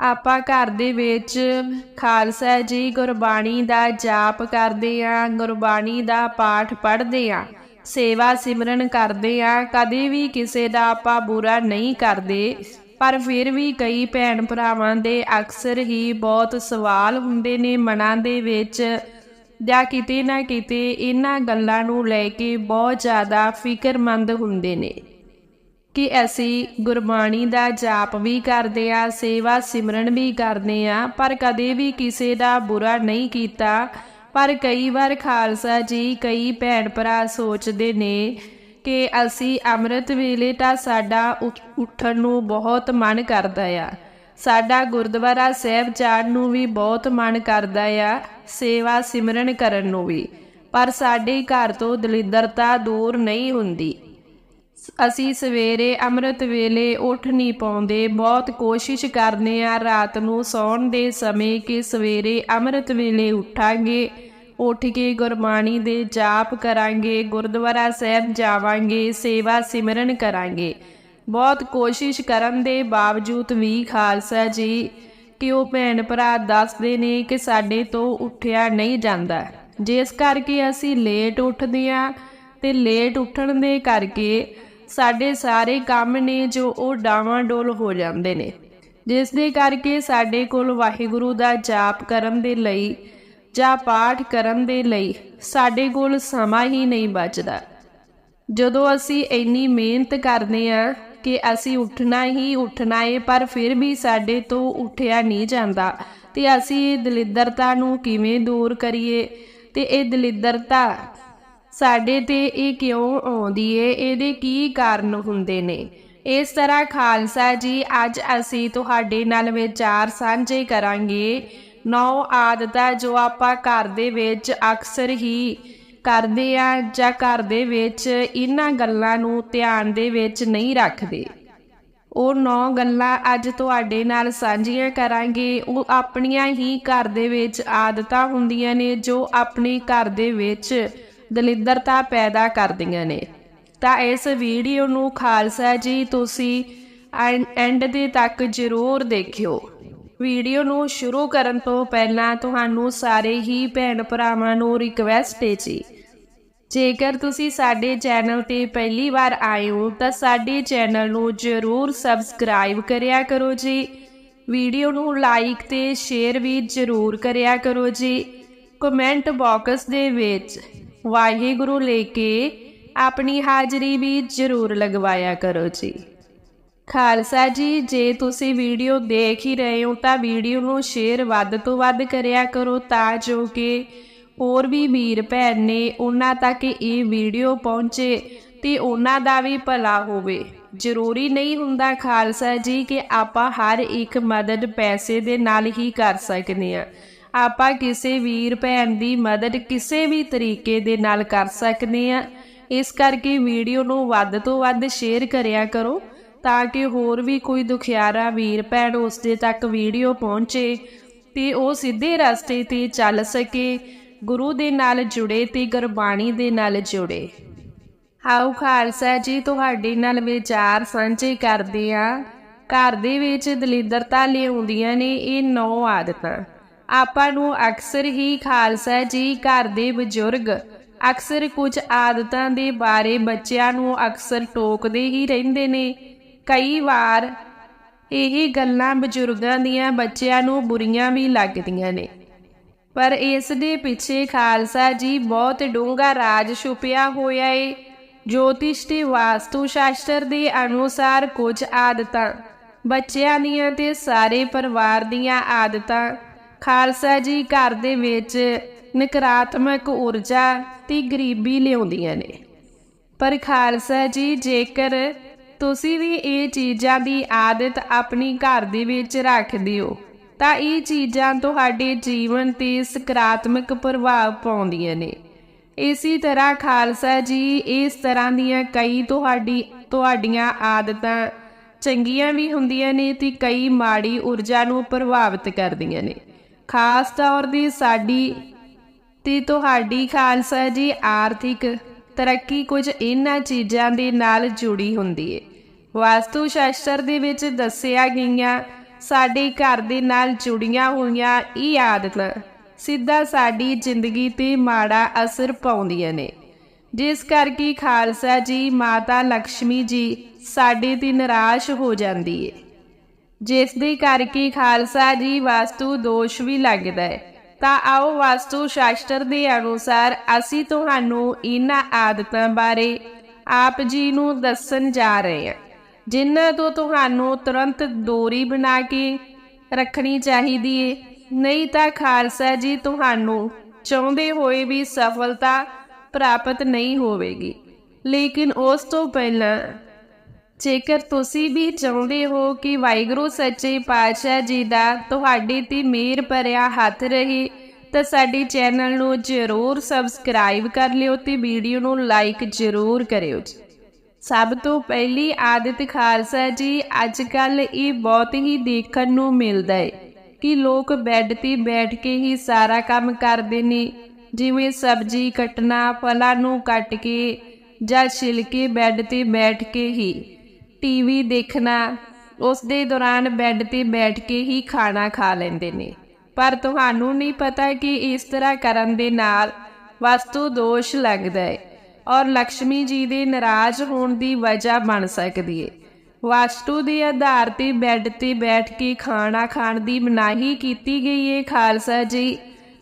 ਆਪਾਂ ਘਰ ਦੇ ਵਿੱਚ ਖਾਲਸਾ ਜੀ ਗੁਰਬਾਣੀ ਦਾ ਜਾਪ ਕਰਦੇ ਆਂ ਗੁਰਬਾਣੀ ਦਾ ਪਾਠ ਪੜ੍ਹਦੇ ਆਂ ਸੇਵਾ ਸਿਮਰਨ ਕਰਦੇ ਆਂ ਕਦੇ ਵੀ ਕਿਸੇ ਦਾ ਆਪਾਂ ਬੁਰਾ ਨਹੀਂ ਕਰਦੇ, ਪਰ ਫਿਰ ਵੀ ਕਈ ਭੈਣ ਭਰਾਵਾਂ ਦੇ ਅਕਸਰ ਹੀ ਬਹੁਤ ਸਵਾਲ ਹੁੰਦੇ ਨੇ ਮਨਾਂ ਦੇ ਵਿੱਚ, ਜਾਂ ਕਿਤੇ ਨਾ ਕਿਤੇ ਇਹਨਾਂ ਗੱਲਾਂ ਨੂੰ ਲੈ ਕੇ ਬਹੁਤ ਜ਼ਿਆਦਾ ਫਿਕਰਮੰਦ ਹੁੰਦੇ ਨੇ। ਕਿ ਅਸੀਂ ਗੁਰਬਾਣੀ ਦਾ ਜਾਪ ਵੀ ਕਰਦੇ ਆ ਸੇਵਾ ਸਿਮਰਨ ਵੀ ਕਰਦੇ ਆ ਪਰ ਕਦੇ ਵੀ ਕਿਸੇ ਦਾ ਬੁਰਾ ਨਹੀਂ ਕੀਤਾ। ਪਰ ਕਈ ਵਾਰ ਖਾਲਸਾ ਜੀ, ਕਈ ਭੈਣ ਭਰਾ ਸੋਚਦੇ ਨੇ ਕਿ ਅਸੀਂ ਅੰਮ੍ਰਿਤ ਵੇਲੇ ਤਾਂ ਸਾਡਾ ਉੱਠ- ਉੱਠਣ ਨੂੰ ਬਹੁਤ ਮਨ ਕਰਦਾ ਆ। ਸਾਡਾ ਗੁਰਦੁਆਰਾ ਸਾਹਿਬ ਜਾਣ ਨੂੰ ਵੀ ਬਹੁਤ ਮਨ ਕਰਦਾ ਆ, ਸੇਵਾ ਸਿਮਰਨ ਕਰਨ ਨੂੰ ਵੀ। ਪਰ ਸਾਡੇ ਘਰ ਤੋਂ ਦਲਿੱਦਰਤਾ ਦੂਰ ਨਹੀਂ ਹੁੰਦੀ। ਅਸੀਂ ਸਵੇਰੇ, ਅੰਮ੍ਰਿਤ ਵੇਲੇ ਉੱਠ ਨਹੀਂ ਪਾਉਂਦੇ। ਬਹੁਤ ਕੋਸ਼ਿਸ਼ ਕਰਨੇ ਆ ਰਾਤ ਨੂੰ ਸੌਣ ਦੇ ਸਮੇਂ ਕਿ ਸਵੇਰੇ ਅੰਮ੍ਰਿਤ ਵੇਲੇ ਉੱਠਾਂਗੇ, ਉੱਠ ਕੇ ਗੁਰਬਾਣੀ ਦੇ ਜਾਪ ਕਰਾਂਗੇ, ਗੁਰਦੁਆਰਾ ਸਾਹਿਬ ਜਾਵਾਂਗੇ, ਸੇਵਾ ਸਿਮਰਨ ਕਰਾਂਗੇ। ਬਹੁਤ ਕੋਸ਼ਿਸ਼ ਕਰਨ ਦੇ ਬਾਵਜੂਦ ਵੀ ਖਾਲਸਾ ਜੀ, ਕਿ ਉਹ ਭੈਣ ਭਰਾ ਦੱਸਦੇ ਨੇ ਕਿ ਸਾਡੇ ਤੋਂ ਉੱਠਿਆ ਨਹੀਂ ਜਾਂਦਾ। ਜਿਸ ਕਰਕੇ ਅਸੀਂ ਲੇਟ ਉੱਠਦੇ ਆ ਤੇ ਲੇਟ ਉੱਠਣ ਦੇ ਕਰਕੇ ਸਾਡੇ ਸਾਰੇ ਕੰਮ ਨੇ ਜੋ ਉਹ ਡਾਵਾਂ ਡੋਲ ਹੋ ਜਾਂਦੇ ਨੇ। ਜਿਸ ਦੇ ਕਰਕੇ ਸਾਡੇ ਕੋਲ ਵਾਹਿਗੁਰੂ ਦਾ ਜਾਪ ਕਰਨ ਦੇ ਲਈ, ਜਾਂ ਪਾਠ ਕਰਨ ਦੇ ਲਈ ਸਾਡੇ ਕੋਲ ਸਮਾਂ ਹੀ ਨਹੀਂ ਬਚਦਾ। ਜਦੋਂ ਅਸੀਂ ਇੰਨੀ ਮਿਹਨਤ ਕਰਦੇ ਆ ਕਿ ਅਸੀਂ ਉੱਠਣਾ ਹੀ ਉੱਠਣਾ ਏ, ਪਰ ਫਿਰ ਵੀ ਸਾਡੇ ਤੋਂ ਉੱਠਿਆ ਨਹੀਂ ਜਾਂਦਾ। ਤੇ ਅਸੀਂ ਇਹ ਦਲਿੱਦਰਤਾ ਨੂੰ ਕਿਵੇਂ ਦੂਰ ਕਰੀਏ? ਤੇ ਇਹ ਦਲਿੱਦਰਤਾ ਸਾਡੇ ਤੇ ਇਹ ਕਿਉਂ ਆਉਂਦੀ ਏ? ਇਹਦੇ ਕੀ ਕਾਰਨ ਹੁੰਦੇ ਨੇ? ਇਸ ਤਰ੍ਹਾਂ ਖਾਲਸਾ ਜੀ, ਅੱਜ ਅਸੀਂ ਤੁਹਾਡੇ ਨਾਲ ਵਿਚਾਰ ਸਾਂਝੇ ਕਰਾਂਗੇ। ਨੌ ਆਦਤਾਂ ਜੋ ਆਪਾਂ ਘਰ ਦੇ ਵਿੱਚ ਅਕਸਰ ਹੀ ਕਰਦੇ ਆ ਜਾਂ ਘਰ ਦੇ ਵਿੱਚ ਇਹਨਾਂ ਗੱਲਾਂ ਨੂੰ ਧਿਆਨ ਦੇ ਵਿੱਚ ਨਹੀਂ ਰੱਖਦੇ। ਉਹ ਨੌ ਗੱਲਾਂ ਅੱਜ ਤੁਹਾਡੇ ਨਾਲ ਸਾਂਝੀਆਂ ਕਰਾਂਗੇ। ਉਹ ਆਪਣੀਆਂ ਹੀ ਘਰ ਦੇ ਵਿੱਚ ਆਦਤਾਂ ਹੁੰਦੀਆਂ ਨੇ ਜੋ ਆਪਣੇ ਘਰ ਦੇ ਵਿੱਚ ਦਲਿੱਦਰਤਾ ਪੈਦਾ ਕਰਦੀਆਂ ਨੇ। ਤਾਂ ਇਸ ਵੀਡੀਓ ਨੂੰ ਖਾਲਸਾ ਜੀ, ਤੁਸੀਂ ਐਂਡ ਦੇ ਤੱਕ ਜ਼ਰੂਰ ਦੇਖਿਓ। ਵੀਡੀਓ ਨੂੰ ਸ਼ੁਰੂ ਕਰਨ ਤੋਂ ਪਹਿਲਾਂ ਤੁਹਾਨੂੰ ਸਾਰੇ ਹੀ ਭੈਣ ਭਰਾਵਾਂ ਨੂੰ ਰਿਕਵੈਸਟ ਹੈ ਜੀ। ਜੇਕਰ ਤੁਸੀਂ ਸਾਡੇ ਚੈਨਲ ਤੇ ਪਹਿਲੀ ਵਾਰ ਆਏ ਹੋ, ਤਾਂ ਸਾਡੇ ਚੈਨਲ ਨੂੰ ਜ਼ਰੂਰ ਸਬਸਕ੍ਰਾਈਬ ਕਰਿਆ ਕਰੋ ਜੀ। ਵੀਡੀਓ ਨੂੰ ਲਾਈਕ ਤੇ ਸ਼ੇਅਰ ਵੀ ਜ਼ਰੂਰ ਕਰਿਆ ਕਰੋ ਜੀ। ਕਮੈਂਟ ਬਾਕਸ ਦੇ ਵਿੱਚ ਵਾਹਿਗੁਰੂ ਲੈ ਕੇ ਆਪਣੀ ਹਾਜ਼ਰੀ ਵੀ ਜ਼ਰੂਰ ਲਗਵਾਇਆ ਕਰੋ ਜੀ। ਖਾਲਸਾ ਜੀ, ਜੇ ਤੁਸੀਂ ਵੀਡੀਓ ਦੇਖ ਹੀ ਰਹੇ ਹੋ ਤਾਂ ਵੀਡੀਓ ਨੂੰ ਸ਼ੇਅਰ ਵੱਧ ਤੋਂ ਵੱਧ ਕਰਿਆ ਕਰੋ ਤਾਂ ਜੋ ਕਿ ਹੋਰ ਵੀ ਵੀਰ ਭੈਣ ਨੇ ਉਹਨਾਂ ਤੱਕ ਇਹ ਵੀਡੀਓ ਪਹੁੰਚੇ ਤੇ ਉਹਨਾਂ ਦਾ ਵੀ ਭਲਾ ਹੋਵੇ। ਜ਼ਰੂਰੀ ਨਹੀਂ ਹੁੰਦਾ ਖਾਲਸਾ ਜੀ ਕਿ ਆਪਾਂ ਹਰ ਇੱਕ ਮਦਦ ਪੈਸੇ ਦੇ ਨਾਲ ਹੀ ਕਰ ਸਕਦੇ ਹਾਂ। ਆਪਾਂ ਕਿਸੇ ਵੀਰ ਭੈਣ ਦੀ ਮਦਦ ਕਿਸੇ ਵੀ ਤਰੀਕੇ ਦੇ ਨਾਲ ਕਰ ਸਕਦੇ ਹਾਂ ਇਸ ਕਰਕੇ ਵੀਡੀਓ ਨੂੰ ਵੱਧ ਤੋਂ ਵੱਧ ਸ਼ੇਅਰ ਕਰਿਆ ਕਰੋ ਤਾਂ ਕਿ ਹੋਰ ਵੀ ਕੋਈ ਦੁਖਿਆਰਾ ਵੀਰ ਭੈਣ ਉਸ ਦੇ ਤੱਕ ਵੀਡੀਓ ਪਹੁੰਚੇ ਤੇ ਉਹ ਸਿੱਧੇ ਰਸਤੇ ਤੇ ਚੱਲ ਸਕੇ, ਗੁਰੂ ਦੇ ਨਾਲ ਜੁੜੇ ਤੇ ਗੁਰਬਾਣੀ ਦੇ ਨਾਲ ਜੁੜੇ। ਹਾਉ ਖਾਲਸਾ ਜੀ, ਤੁਹਾਡੇ ਨਾਲ ਵਿਚਾਰ ਸਾਂਝੇ ਕਰਦੇ ਆ ਘਰ ਦੇ ਵਿੱਚ ਦਲਿੱਦਰਤਾ ਲਿਆਉਂਦੀਆਂ ਨੇ, ਇਹ ਨੌ ਆਦਤਾਂ। ਆਪਾਂ ਨੂੰ ਅਕਸਰ ਹੀ ਖਾਲਸਾ ਜੀ ਘਰ ਦੇ ਬਜ਼ੁਰਗ ਅਕਸਰ ਕੁਝ ਆਦਤਾਂ ਦੇ ਬਾਰੇ ਬੱਚਿਆਂ ਨੂੰ ਅਕਸਰ ਟੋਕਦੇ ਹੀ ਰਹਿੰਦੇ ਨੇ। ਕਈ ਵਾਰ ਇਹ ਗੱਲਾਂ ਬਜ਼ੁਰਗਾਂ ਦੀਆਂ ਬੱਚਿਆਂ ਨੂੰ ਬੁਰੀਆਂ ਵੀ ਲੱਗਦੀਆਂ ਨੇ। ਪਰ ਇਸ ਦੇ ਪਿੱਛੇ ਖਾਲਸਾ ਜੀ ਬਹੁਤ ਡੂੰਘਾ ਰਾਜ ਛੁਪਿਆ ਹੋਇਆ ਏ, ਜੋਤਿਸ਼ ਤੇ ਵਾਸਤੂ ਸ਼ਾਸਤਰ ਦੇ ਅਨੁਸਾਰ ਕੁਝ ਆਦਤਾਂ ਬੱਚਿਆਂ ਦੀਆਂ ਤੇ ਸਾਰੇ ਪਰਿਵਾਰ ਦੀਆਂ ਆਦਤਾਂ ਖਾਲਸਾ ਜੀ ਘਰ ਦੇ ਵਿੱਚ ਨਕਾਰਾਤਮਕ ਊਰਜਾ ਤੇ ਗਰੀਬੀ ਲਿਆਉਂਦੀਆਂ ਨੇ। ਪਰ ਖਾਲਸਾ ਜੀ, ਜੇਕਰ ਤੁਸੀਂ ਵੀ ਇਹ ਚੀਜ਼ਾਂ ਦੀ ਆਦਤ ਆਪਣੀ ਘਰ ਦੇ ਵਿੱਚ ਰੱਖਦੇ ਹੋ, ਤਾਂ ਇਹ ਚੀਜ਼ਾਂ ਤੁਹਾਡੇ ਜੀਵਨ ਤੇ ਸਕਾਰਾਤਮਕ ਪ੍ਰਭਾਵ ਪਾਉਂਦੀਆਂ ਨੇ। ਇਸੇ ਤਰ੍ਹਾਂ ਖਾਲਸਾ ਜੀ, ਇਸ ਤਰ੍ਹਾਂ ਦੀਆਂ ਕਈ ਤੁਹਾਡੀ, ਤੁਹਾਡੀਆਂ ਆਦਤਾਂ ਚੰਗੀਆਂ ਵੀ ਹੁੰਦੀਆਂ ਨੇ ਤੇ ਕਈ ਮਾੜੀ ਊਰਜਾ ਨੂੰ ਪ੍ਰਭਾਵਿਤ ਕਰਦੀਆਂ ਨੇ। ਖਾਸ ਤੌਰ ਦੀ ਸਾਡੀ ਤੇ ਤੁਹਾਡੀ ਖਾਲਸਾ ਜੀ ਆਰਥਿਕ ਤਰੱਕੀ ਕੁਝ ਇਹਨਾਂ ਚੀਜ਼ਾਂ ਦੇ ਨਾਲ ਜੁੜੀ ਹੁੰਦੀ ਹੈ ਵਾਸਤੂ ਸ਼ਾਸਤਰ ਦੇ ਵਿੱਚ ਦੱਸਿਆ ਗਈਆਂ ਸਾਡੇ ਘਰ ਦੇ ਨਾਲ ਜੁੜੀਆਂ ਹੋਈਆਂ ਇਹ ਆਦਤਾਂ ਸਿੱਧਾ ਸਾਡੀ ਜ਼ਿੰਦਗੀ ਤੇ ਮਾੜਾ ਅਸਰ ਪਾਉਂਦੀਆਂ ਨੇ। ਜਿਸ ਕਰਕੇ ਖਾਲਸਾ ਜੀ, ਮਾਤਾ ਲక్ష్ਮੀ ਜੀ ਸਾਡੇ ਤੇ ਨਿਰਾਸ਼ ਹੋ ਜਾਂਦੀ ਏ। ਜਿਸ ਦੇ ਕਰਕੇ ਖਾਲਸਾ ਜੀ ਵਾਸਤੂ ਦੋਸ਼ ਵੀ ਲੱਗਦਾ ਹੈ। ਤਾਂ ਆਓ ਵਾਸਤੂ ਸ਼ਾਸਤਰ ਦੇ ਅਨੁਸਾਰ ਅਸੀਂ ਤੁਹਾਨੂੰ ਇਹਨਾਂ ਆਦਤਾਂ ਬਾਰੇ ਆਪ ਜੀ ਨੂੰ ਦੱਸਣ ਜਾ ਰਹੇ ਹਾਂ, ਜਿਨ੍ਹਾਂ ਤੋਂ ਤੁਹਾਨੂੰ ਤੁਰੰਤ ਦੂਰੀ ਬਣਾ ਕੇ ਰੱਖਣੀ ਚਾਹੀਦੀ ਏ। ਨਹੀਂ ਤਾਂ ਖਾਲਸਾ ਜੀ ਤੁਹਾਨੂੰ ਚਾਹੁੰਦੇ ਹੋਏ ਵੀ ਸਫਲਤਾ ਪ੍ਰਾਪਤ ਨਹੀਂ ਹੋਵੇਗੀ। ਲੇਕਿਨ ਉਸ ਤੋਂ ਪਹਿਲਾਂ ਜੇਕਰ ਤੁਸੀਂ ਵੀ ਚਾਹੁੰਦੇ ਹੋ ਕਿ ਵਾਹਿਗੁਰੂ ਸੱਚੇ ਪਾਤਸ਼ਾਹ ਜੀ ਦਾ ਤੁਹਾਡੇ ਤੇ ਮਿਹਰ ਭਰਿਆ ਹੱਥ ਰਹੇ, ਤਾਂ ਸਾਡੇ ਚੈਨਲ ਨੂੰ ਜ਼ਰੂਰ ਸਬਸਕ੍ਰਾਈਬ ਕਰ ਲਿਓ ਤੇ ਵੀਡੀਓ ਨੂੰ ਲਾਈਕ ਜ਼ਰੂਰ ਕਰਿਓ ਜੀ। ਸਭ ਤੋਂ ਪਹਿਲੀ ਆਦਤ ਖਾਲਸਾ ਜੀ ਅੱਜ ਕੱਲ ਇਹ ਬਹੁਤ ਹੀ ਦੇਖਣ ਨੂੰ ਮਿਲਦਾ ਹੈ ਕਿ ਲੋਕ ਬੈੱਡ ਤੇ ਬੈਠ ਕੇ ਹੀ ਸਾਰਾ ਕੰਮ ਕਰਦੇ ਨੇ, ਜਿਵੇਂ ਸਬਜ਼ੀ ਕੱਟਣਾ, ਫਲਾਂ ਨੂੰ ਕੱਟ ਕੇ ਜਾਂ ਛਿਲਕੇ ਬੈੱਡ ਤੇ ਬੈਠ ਕੇ ਹੀ। ਟੀਵੀ ਦੇਖਣਾ ਉਸ ਦੇ ਦੌਰਾਨ ਬੈੱਡ ਤੇ ਬੈਠ ਕੇ ਹੀ ਖਾਣਾ ਖਾ ਲੈਂਦੇ ਨੇ। ਪਰ ਤੁਹਾਨੂੰ ਨਹੀਂ ਪਤਾ ਕਿ ਇਸ ਤਰ੍ਹਾਂ ਕਰਨ ਦੇ ਨਾਲ ਵਸਤੂ ਦੋਸ਼ ਲੱਗਦਾ ਹੈ ਔਰ ਲక్ష్ਮੀ ਜੀ ਦੇ ਨਾਰਾਜ਼ ਹੋਣ ਦੀ ਵਜ੍ਹਾ ਬਣ ਸਕਦੀ ਹੈ ਵਾਸਤੂ ਦੇ ਆਧਾਰ ਤੇ ਬੈੱਡ ਤੇ ਬੈਠ ਕੇ ਖਾਣਾ ਖਾਣ ਦੀ ਮਨਾਹੀ ਕੀਤੀ ਗਈ ਹੈ ਖਾਲਸਾ ਜੀ।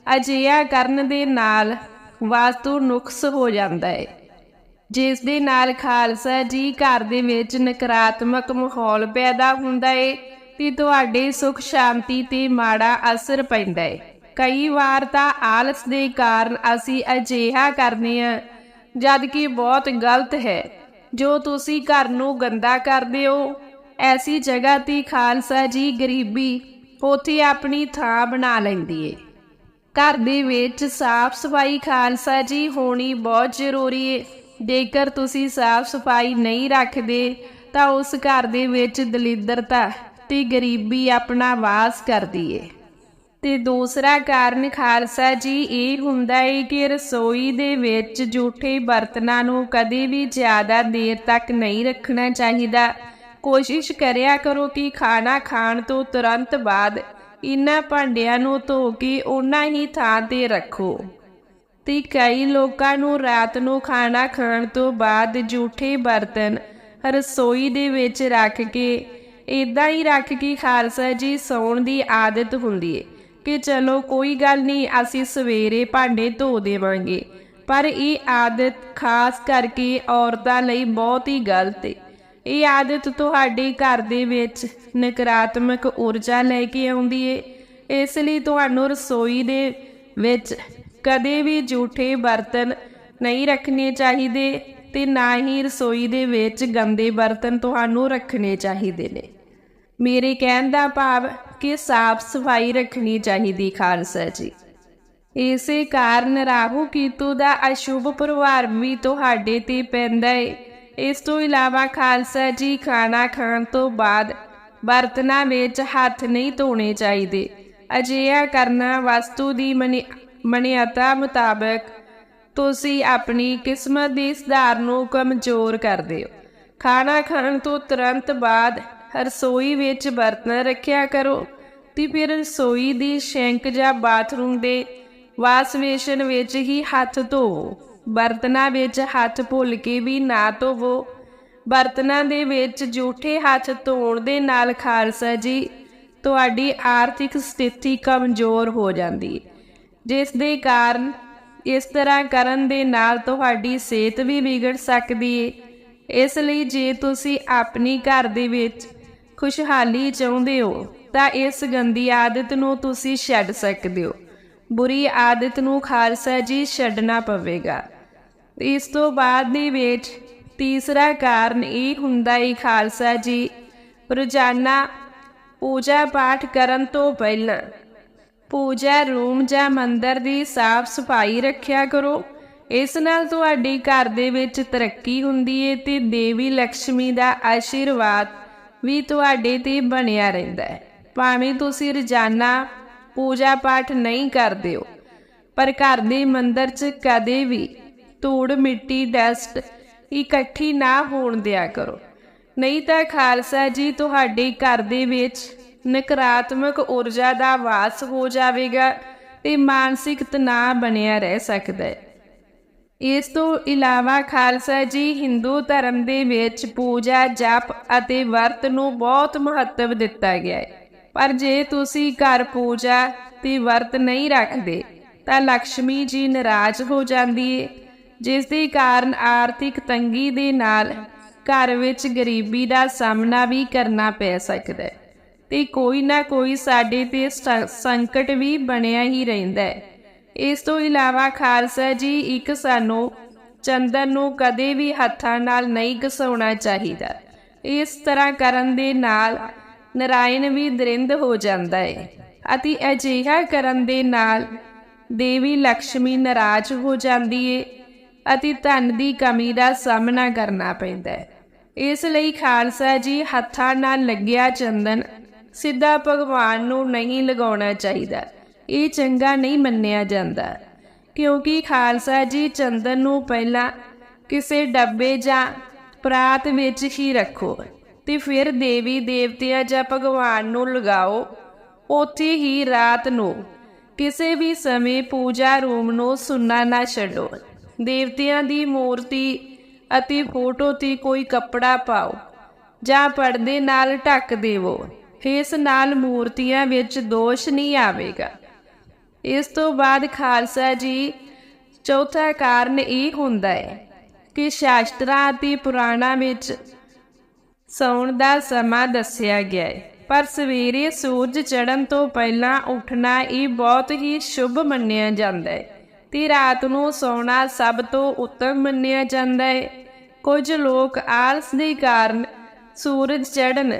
ਅਜਿਹਾ ਕਰਨ ਦੇ ਨਾਲ ਵਾਸਤੂ ਨੁਕਸ ਹੋ ਜਾਂਦਾ ਹੈ ਜਿਸ ਦੇ ਨਾਲ ਖਾਲਸਾ ਜੀ ਘਰ ਦੇ ਵਿੱਚ ਨਕਾਰਾਤਮਕ ਮਾਹੌਲ ਪੈਦਾ ਹੁੰਦਾ ਹੈ ਤੇ ਤੁਹਾਡੇ ਸੁਖ ਸ਼ਾਂਤੀ ਤੇ ਮਾੜਾ ਅਸਰ ਪੈਂਦਾ ਹੈ ਕਈ ਵਾਰ ਤਾਂ ਆਲਸ ਦੇ ਕਾਰਨ ਅਸੀਂ ਅਜਿਹਾ ਕਰਦੇ ਹਾਂ, ਜਦ ਕਿ ਬਹੁਤ ਗਲਤ ਹੈ। ਜੋ ਤੁਸੀਂ ਘਰ ਨੂੰ ਗੰਦਾ ਕਰਦੇ ਹੋ, ਐਸੀ ਜਗ੍ਹਾ ਤੇ ਖਾਲਸਾ ਜੀ ਗਰੀਬੀ ਉੱਥੇ ਆਪਣੀ ਥਾਂ ਬਣਾ ਲੈਂਦੀ ਏ। ਘਰ ਦੇ ਵਿੱਚ ਸਾਫ਼ ਸਫ਼ਾਈ ਖਾਲਸਾ ਜੀ ਹੋਣੀ ਬਹੁਤ ਜ਼ਰੂਰੀ ਏ। ਜੇਕਰ ਤੁਸੀਂ ਸਾਫ਼ ਸਫ਼ਾਈ ਨਹੀਂ ਰੱਖਦੇ ਤਾਂ ਉਸ ਘਰ ਦੇ ਵਿੱਚ ਦਲਿੱਦਰਤਾ ਤੇ ਗਰੀਬੀ ਆਪਣਾ ਵਾਸ ਕਰਦੀ ਏ। ਤੇ ਦੂਸਰਾ ਕਾਰਨ ਖਾਲਸਾ ਜੀ ਇਹ ਹੁੰਦਾ ਹੈ ਕਿ ਰਸੋਈ ਦੇ ਵਿੱਚ ਝੂਠੇ ਬਰਤਨਾਂ ਨੂੰ ਕਦੇ ਵੀ ਜ਼ਿਆਦਾ ਦੇਰ ਤੱਕ ਨਹੀਂ ਰੱਖਣਾ ਚਾਹੀਦਾ। ਕੋਸ਼ਿਸ਼ ਕਰਿਆ ਕਰੋ ਕਿ ਖਾਣਾ ਖਾਣ ਤੋਂ ਤੁਰੰਤ ਬਾਅਦ ਇਨ੍ਹਾਂ ਭਾਂਡਿਆਂ ਨੂੰ ਧੋ ਕੇ ਉਹਨਾਂ ਹੀ ਥਾਂ ਤੇ ਰੱਖੋ। ਤੇ ਕਈ ਲੋਕਾਂ ਨੂੰ ਰਾਤ ਨੂੰ ਖਾਣਾ ਖਾਣ ਤੋਂ ਬਾਅਦ ਝੂਠੇ ਬਰਤਨ ਰਸੋਈ ਦੇ ਵਿੱਚ ਰੱਖ ਕੇ ਇਦਾਂ ਹੀ ਰੱਖ ਕੇ ਖਾਲਸਾ ਜੀ ਸੌਣ ਦੀ ਆਦਤ ਹੁੰਦੀ ਏ ਕਿ ਚਲੋ ਕੋਈ ਗੱਲ ਨਹੀਂ, ਅਸੀਂ ਸਵੇਰੇ ਭਾਂਡੇ ਧੋ ਦੇਵਾਂਗੇ। ਪਰ ਇਹ ਆਦਤ ਖਾਸ ਕਰਕੇ ਔਰਤਾਂ ਲਈ ਬਹੁਤ ਹੀ ਗਲਤ ਏ। ਇਹ ਆਦਤ ਤੁਹਾਡੇ ਘਰ ਦੇ ਵਿੱਚ ਨਕਾਰਾਤਮਕ ਊਰਜਾ ਲੈ ਕੇ ਆਉਂਦੀ ਏ। ਇਸ ਲਈ ਤੁਹਾਨੂੰ ਰਸੋਈ ਦੇ ਵਿੱਚ ਕਦੇ ਵੀ ਝੂਠੇ ਬਰਤਨ ਨਹੀਂ ਰੱਖਣੇ ਚਾਹੀਦੇ ਤੇ ਨਾ ਹੀ ਰਸੋਈ ਦੇ ਵਿੱਚ ਗੰਦੇ ਬਰਤਨ ਤੁਹਾਨੂੰ ਰੱਖਣੇ ਚਾਹੀਦੇ ਨੇ। ਮੇਰੇ ਕਹਿਣ ਦਾ ਭਾਵ ਕਿ ਸਾਫ਼ ਸਫ਼ਾਈ ਰੱਖਣੀ ਚਾਹੀਦੀ, ਖਾਲਸਾ ਜੀ। ਇਸੇ ਕਾਰਨ ਰਾਹੂ ਕੀਤੂ ਦਾ ਅਸ਼ੁਭ ਪ੍ਰਭਾਵ ਵੀ ਤੁਹਾਡੇ ਤੇ ਪੈਂਦਾ ਹੈ ਇਸ ਤੋਂ ਇਲਾਵਾ ਖਾਲਸਾ ਜੀ, ਖਾਣਾ ਖਾਣ ਤੋਂ ਬਾਅਦ ਬਰਤਨਾਂ ਵਿੱਚ ਹੱਥ ਨਹੀਂ ਧੋਣੇ ਚਾਹੀਦੇ। ਅਜਿਹਾ ਕਰਨਾ ਵਸਤੂ ਦੀ ਮਨਿ ਮਨਿਆਤਾ ਮੁਤਾਬਕ ਤੁਸੀਂ ਆਪਣੀ ਕਿਸਮਤ ਦੀ ਸੁਧਾਰ ਨੂੰ ਕਮਜ਼ੋਰ ਕਰਦੇ ਹੋ। ਖਾਣਾ ਖਾਣ ਤੋਂ ਤੁਰੰਤ ਬਾਅਦ ਰਸੋਈ ਵਿੱਚ ਬਰਤਨ ਰੱਖਿਆ ਕਰੋ ਤੇ ਫਿਰ ਰਸੋਈ ਦੀ ਸ਼ੈਂਕ ਜਾਂ ਬਾਥਰੂਮ ਦੇ ਵਾਸ਼ਵੇਸ਼ਨ ਵਿੱਚ ਹੀ ਹੱਥ ਧੋਵੋ। ਬਰਤਨਾਂ ਵਿੱਚ ਹੱਥ ਭੁੱਲ ਕੇ ਵੀ ਨਾ ਧੋਵੋ। ਬਰਤਨਾਂ ਦੇ ਵਿੱਚ ਝੂਠੇ ਹੱਥ ਧੋਣ ਦੇ ਨਾਲ ਖਾਲਸਾ ਜੀ, ਤੁਹਾਡੀ ਆਰਥਿਕ ਸਥਿਤੀ ਕਮਜ਼ੋਰ ਹੋ ਜਾਂਦੀ ਹੈ। ਜਿਸ ਦੇ ਕਾਰਨ ਇਸ ਤਰ੍ਹਾਂ ਕਰਨ ਦੇ ਨਾਲ ਤੁਹਾਡੀ ਸਿਹਤ ਵੀ ਵਿਗੜ ਸਕਦੀ ਹੈ ਇਸ ਲਈ ਜੇ ਤੁਸੀਂ ਆਪਣੀ ਘਰ ਦੇ ਵਿੱਚ ਖੁਸ਼ਹਾਲੀ ਚਾਹੁੰਦੇ ਹੋ, ਤਾਂ ਇਸ ਗੰਦੀ ਆਦਤ ਨੂੰ ਤੁਸੀਂ ਛੱਡ ਸਕਦੇ ਹੋ। ਬੁਰੀ ਆਦਤ ਨੂੰ ਖਾਲਸਾ ਜੀ ਛੱਡਣਾ ਪਵੇਗਾ। ਇਸ ਤੋਂ ਬਾਅਦ ਦੇ ਵਿੱਚ ਤੀਸਰਾ ਕਾਰਨ ਇਹ ਹੁੰਦਾ ਹੈ ਖਾਲਸਾ ਜੀ, ਰੋਜ਼ਾਨਾ ਪੂਜਾ ਪਾਠ ਕਰਨ ਤੋਂ ਪਹਿਲਾਂ ਪੂਜਾ ਰੂਮ ਜਾਂ ਮੰਦਰ ਦੀ ਸਾਫ਼ ਸਫ਼ਾਈ ਰੱਖਿਆ ਕਰੋ। ਇਸ ਨਾਲ ਤੁਹਾਡੇ ਘਰ ਦੇ ਵਿੱਚ ਤਰੱਕੀ ਹੁੰਦੀ ਹੈ ਤੇ ਦੇਵੀ ਲక్ష్ਮੀ ਦਾ ਆਸ਼ੀਰਵਾਦ ਵੀ ਤੁਹਾਡੇ ਤੇ ਬਣਿਆ ਰਹਿੰਦਾ ਹੈ। ਭਾਵੇਂ ਤੁਸੀਂ ਰੋਜ਼ਾਨਾ ਪੂਜਾ ਪਾਠ ਨਹੀਂ ਕਰਦੇ ਹੋ, ਪਰ ਘਰ ਦੇ ਮੰਦਰ 'ਚ ਕਦੇ ਵੀ ਧੂੜ ਮਿੱਟੀ ਡਸਟ ਇਕੱਠੀ ਨਾ ਹੋਣ ਦਿਆ ਕਰੋ। ਨਹੀਂ ਤਾਂ ਖਾਲਸਾ ਜੀ, ਤੁਹਾਡੇ ਘਰ ਦੇ ਵਿੱਚ ਨਕਾਰਾਤਮਕ ਊਰਜਾ ਦਾ ਵਾਸ ਹੋ ਜਾਵੇਗਾ ਤੇ ਮਾਨਸਿਕ ਤਣਾਅ ਬਣਿਆ ਰਹਿ ਸਕਦਾ ਹੈ। ਇਸ ਤੋਂ ਇਲਾਵਾ ਖਾਲਸਾ ਜੀ ਹਿੰਦੂ ਧਰਮ ਦੇ ਵਿੱਚ ਪੂਜਾ, ਜਪ ਅਤੇ ਵਰਤ ਨੂੰ ਬਹੁਤ ਮਹੱਤਵ ਦਿੱਤਾ ਗਿਆ ਹੈ। ਪਰ ਜੇ ਤੁਸੀਂ ਘਰ ਪੂਜਾ ਤੇ ਵਰਤ ਨਹੀਂ ਰੱਖਦੇ, ਤਾਂ ਲక్ష్ਮੀ ਜੀ ਨਾਰਾਜ਼ ਹੋ ਜਾਂਦੀ ਹੈ ਜਿਸ ਦੇ ਕਾਰਨ ਆਰਥਿਕ ਤੰਗੀ ਦੇ ਨਾਲ ਘਰ ਵਿੱਚ ਗਰੀਬੀ ਦਾ ਸਾਹਮਣਾ ਵੀ ਕਰਨਾ ਪੈ ਸਕਦਾ ਹੈ। ਤੇ ਕੋਈ ਨਾ ਕੋਈ ਸਾਡੇ ਤੇ ਸੰਕਟ ਵੀ ਬਣਿਆ ਹੀ ਰਹਿੰਦਾ ਹੈ। ਇਸ ਤੋਂ ਇਲਾਵਾ ਖਾਲਸਾ ਜੀ ਇੱਕ ਸਾਨੂੰ ਚੰਦਨ ਨੂੰ ਕਦੇ ਵੀ ਹੱਥਾਂ ਨਾਲ ਨਹੀਂ ਘਸਾਉਣਾ ਚਾਹੀਦਾ। ਇਸ ਤਰ੍ਹਾਂ ਕਰਨ ਦੇ ਨਾਲ ਨਰਾਇਣ ਵੀ ਦਰਿੰਦ ਹੋ ਜਾਂਦਾ ਹੈ ਅਤੇ ਅਜਿਹਾ ਕਰਨ ਦੇ ਨਾਲ ਦੇਵੀ ਲక్ష్ਮੀ ਨਾਰਾਜ਼ ਹੋ ਜਾਂਦੀ ਹੈ ਅਤੇ ਧਨ ਦੀ ਕਮੀ ਦਾ ਸਾਹਮਣਾ ਕਰਨਾ ਪੈਂਦਾ ਹੈ। ਇਸ ਲਈ ਖਾਲਸਾ ਜੀ ਹੱਥਾਂ ਨਾਲ ਲੱਗਿਆ ਚੰਦਨ ਸਿੱਧਾ ਭਗਵਾਨ ਨੂੰ ਨਹੀਂ ਲਗਾਉਣਾ ਚਾਹੀਦਾ। ਇਹ ਚੰਗਾ ਨਹੀਂ ਮੰਨਿਆ ਜਾਂਦਾ। ਕਿਉਂਕਿ ਖਾਲਸਾ ਜੀ ਚੰਦਨ ਨੂੰ ਪਹਿਲਾਂ ਕਿਸੇ ਡੱਬੇ ਜਾਂ ਪ੍ਰਾਤ ਵਿੱਚ ਹੀ ਰੱਖੋ ਤੇ ਫਿਰ ਦੇਵੀ ਦੇਵਤਿਆਂ ਜਾਂ ਭਗਵਾਨ ਨੂੰ ਲਗਾਓ। ਉੱਥੇ ਹੀ ਰਾਤ ਨੂੰ ਕਿਸੇ ਵੀ ਸਮੇਂ ਪੂਜਾ ਰੂਮ ਨੂੰ ਸੁੰਨਾ ਨਾ ਛੱਡੋ। ਦੇਵਤਿਆਂ ਦੀ ਮੂਰਤੀ ਅਤੇ ਫੋਟੋ ਤੇ ਕੋਈ ਕੱਪੜਾ ਪਾਓ ਜਾਂ ਪਰਦੇ ਨਾਲ ਢੱਕ ਦੇਵੋ। ਇਸ ਨਾਲ ਮੂਰਤੀਆਂ ਵਿੱਚ ਦੋਸ਼ ਨਹੀਂ ਆਵੇਗਾ। ਇਸ ਤੋਂ ਬਾਅਦ ਖਾਲਸਾ ਜੀ, ਚੌਥਾ ਕਾਰਨ ਇਹ ਹੁੰਦਾ ਹੈ ਕਿ ਸ਼ਾਸਤਰਾਂ ਅਤੇ ਪੁਰਾਣਾਂ ਵਿੱਚ ਸੌਣ ਦਾ ਸਮਾਂ ਦੱਸਿਆ ਗਿਆ ਹੈ। ਪਰ ਸਵੇਰੇ ਸੂਰਜ ਚੜ੍ਹਨ ਤੋਂ ਪਹਿਲਾਂ ਉੱਠਣਾ ਇਹ ਬਹੁਤ ਹੀ ਸ਼ੁਭ ਮੰਨਿਆ ਜਾਂਦਾ ਹੈ ਤੇ ਰਾਤ ਨੂੰ ਸੌਣਾ ਸਭ ਤੋਂ ਉੱਤਮ ਮੰਨਿਆ ਜਾਂਦਾ ਹੈ। ਕੁਝ ਲੋਕ ਆਲਸ ਦੇ ਕਾਰਨ ਸੂਰਜ ਚੜ੍ਹਨ